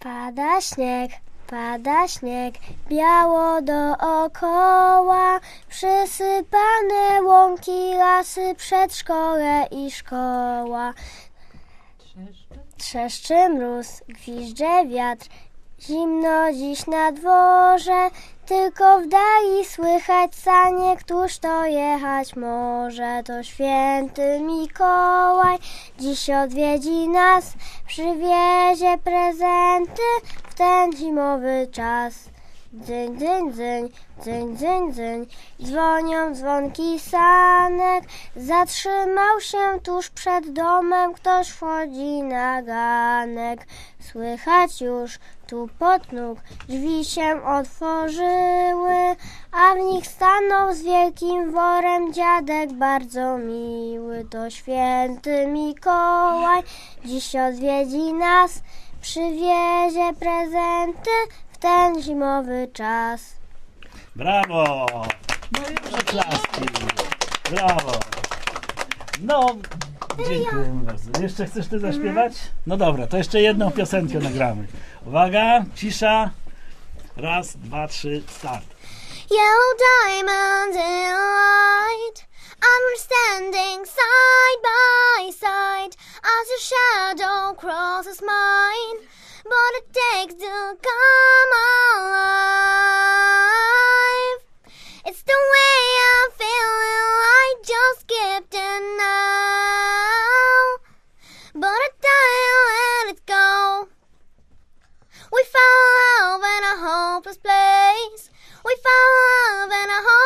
Pada śnieg, pada śnieg, biało dookoła, przysypane łąki, lasy, przedszkole i szkoła. Trzeszczy mróz, gwizdże wiatr, zimno dziś na dworze, tylko w dali słychać sanie, któż to jechać może. To święty Mikołaj, dziś odwiedzi nas, przywiezie prezenty w ten zimowy czas. Dzyń, dzyń, dzyń, dzyń, dzyń, dzyń, dzwonią dzwonki sanek. Zatrzymał się tuż przed domem, ktoś wchodzi na ganek. Słychać już tu pod nóg, drzwi się otworzyły, a w nich stanął z wielkim worem dziadek bardzo miły. To święty Mikołaj, dziś odwiedzi nas, przywiezie prezenty w ten zimowy czas. Brawo! I oklaski. Brawo! No, dziękuję bardzo. Jeszcze chcesz ty zaśpiewać? No dobra, to jeszcze jedną piosenkę nagramy. Uwaga, cisza. Raz, dwa, trzy, start. Yellow diamonds in light, and we're standing side by side as your shadow crosses mine. But it takes to come place. We fall in a hole.